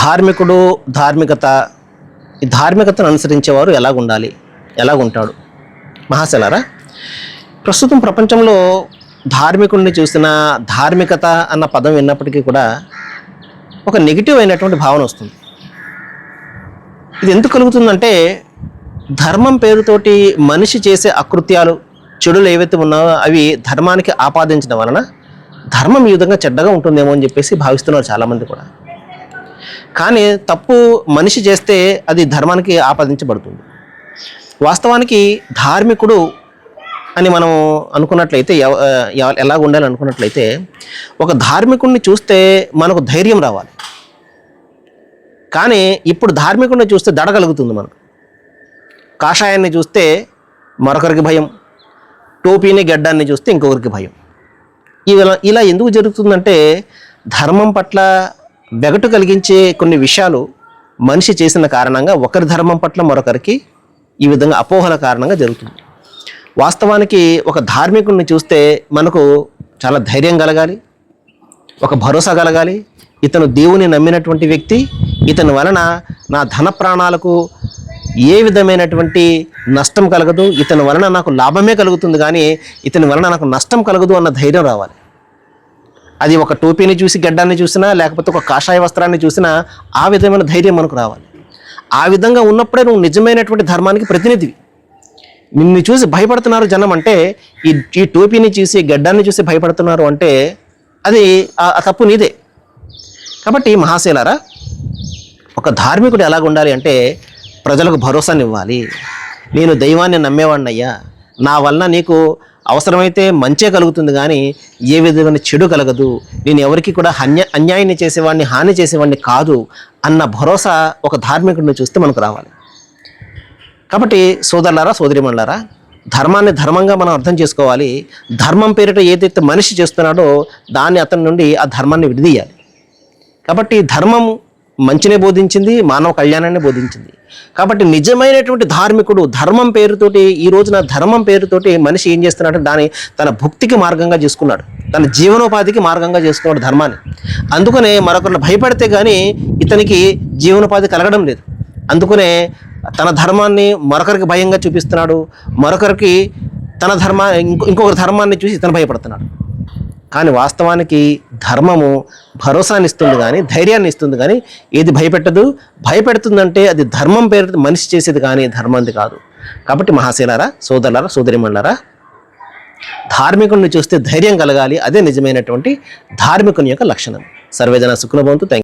ధార్మికుడు ధార్మికత ఈ ధార్మికతను అనుసరించేవారు ఎలాగుండాలి? ఎలాగుంటాడు? మహాశలారా ప్రస్తుతం ప్రపంచంలో ధార్మికుడిని చూసిన ధార్మికత అన్న పదం విన్నప్పటికీ కూడా ఒక నెగిటివ్ అయినటువంటి భావన వస్తుంది. ఇది ఎందుకు కలుగుతుందంటే ధర్మం పేరుతోటి మనిషి చేసే అకృత్యాలు చెడులు ఏవైతే ఉన్నాయో అవి ధర్మానికి ఆపాదించడం వలన ధర్మం ఈ విధంగా చెడ్డగా ఉంటుందేమో అని చెప్పేసి భావిస్తున్నారు చాలామంది కూడా. కానీ తప్పు మనిషి చేస్తే అది ధర్మానికి ఆపాదించబడుతుంది. వాస్తవానికి ధార్మికుడు అని మనం అనుకున్నట్లయితే ఎవ- ఎలా ఉండాలి అనుకున్నట్లయితే ఒక ధార్మికుడిని చూస్తే మనకు ధైర్యం రావాలి. కానీ ఇప్పుడు ధార్మికుడిని చూస్తే దడ కలుగుతుంది మనకు. కాషాయాన్ని చూస్తే మరొకరికి భయం టోపీని గడ్డాన్ని చూస్తే ఇంకొకరికి భయం. ఇలా ఇలా ఎందుకు జరుగుతుందంటే ధర్మం పట్ల బెగటు కలిగించే కొన్ని విషయాలు మనిషి చేసిన కారణంగా ఒకరి ధర్మం పట్ల మరొకరికి ఈ విధంగా అపోహల కారణంగా జరుగుతుంది. వాస్తవానికి ఒక ధార్మికుడిని చూస్తే మనకు చాలా ధైర్యం కలగాలి ఒక భరోసా కలగాలి. ఇతను దేవుని నమ్మినటువంటి వ్యక్తి ఇతని వలన నా ధన ప్రాణాలకు ఏ విధమైనటువంటి నష్టం కలగదు ఇతని వలన నాకు లాభమే కలుగుతుంది కానీ ఇతని వలన నాకు నష్టం కలగదు అన్న ధైర్యం రావాలి. అది ఒక టోపీని చూసి గడ్డాన్ని చూసినా లేకపోతే ఒక కాషాయ వస్త్రాన్ని చూసినా ఆ విధమైన ధైర్యం మనకు రావాలి. ఆ విధంగా ఉన్నప్పుడే నువ్వు నిజమైనటువంటి ధర్మానికి ప్రతినిధివి. నిన్ను చూసి భయపడుతున్నారు జనం అంటే ఈ ఈ టోపీని చూసి గడ్డాన్ని చూసి భయపడుతున్నారు అంటే అది ఆ తప్పు నీదే. కాబట్టి మహాశైలారా ఒక ధార్మికుడు ఎలాగ ఉండాలి అంటే ప్రజలకు భరోసానివ్వాలి. నేను దైవాన్ని నమ్మేవాడినయ్యా నా వలన నీకు అవసరమైతే మంచే కలుగుతుంది కానీ ఏ విధమైన చెడు కలగదు. నేను ఎవరికి కూడా అన్య అన్యాయాన్ని చేసేవాడిని హాని చేసేవాడిని కాదు అన్న భరోసా ఒక ధార్మికుడిని చూస్తే మనకు రావాలి. కాబట్టి సోదరులారా సోదరిమణులారా ధర్మాన్ని ధర్మంగా మనం అర్థం చేసుకోవాలి. ధర్మం పేరిట ఏదైతే మనిషి చేస్తున్నాడో దాన్ని అతని నుండి ఆ ధర్మాన్ని విడదీయాలి. కాబట్టి ధర్మం మంచినే బోధించింది మానవ కళ్యాణాన్ని బోధించింది. కాబట్టి నిజమైనటువంటి ధార్మికుడు ధర్మం పేరుతోటి ఈ రోజున ధర్మం పేరుతోటి మనిషి ఏం చేస్తున్నాడు దాన్ని తన భుక్తికి మార్గంగా చేసుకున్నాడు. తన జీవనోపాధికి మార్గంగా చేసుకున్నాడు ధర్మాన్ని. అందుకనే మరొకరిని భయపడితే కానీ ఇతనికి జీవనోపాధి కలగడం లేదు. అందుకనే తన ధర్మాన్ని మరొకరికి భయంగా చూపిస్తున్నాడు. మరొకరికి తన ధర్మా ఇంకొకరి ధర్మాన్ని చూసి ఇతను భయపడుతున్నాడు. కానీ వాస్తవానికి ధర్మము భరోసాని ఇస్తుంది కానీ ధైర్యాన్ని ఇస్తుంది కానీ ఏది భయపెట్టదు. భయపెడుతుందంటే అది ధర్మం పేరు మనిషి చేసేది కానీ ధర్మంది కాదు. కాబట్టి మహాశీలారా సోదరులారా సోదరిమణులారా ధార్మికుడిని చూస్తే ధైర్యం కలగాలి. అదే నిజమైనటువంటి ధార్మికుని యొక్క లక్షణం. సర్వేజన సుఖనుభవంతు థ్యాంక్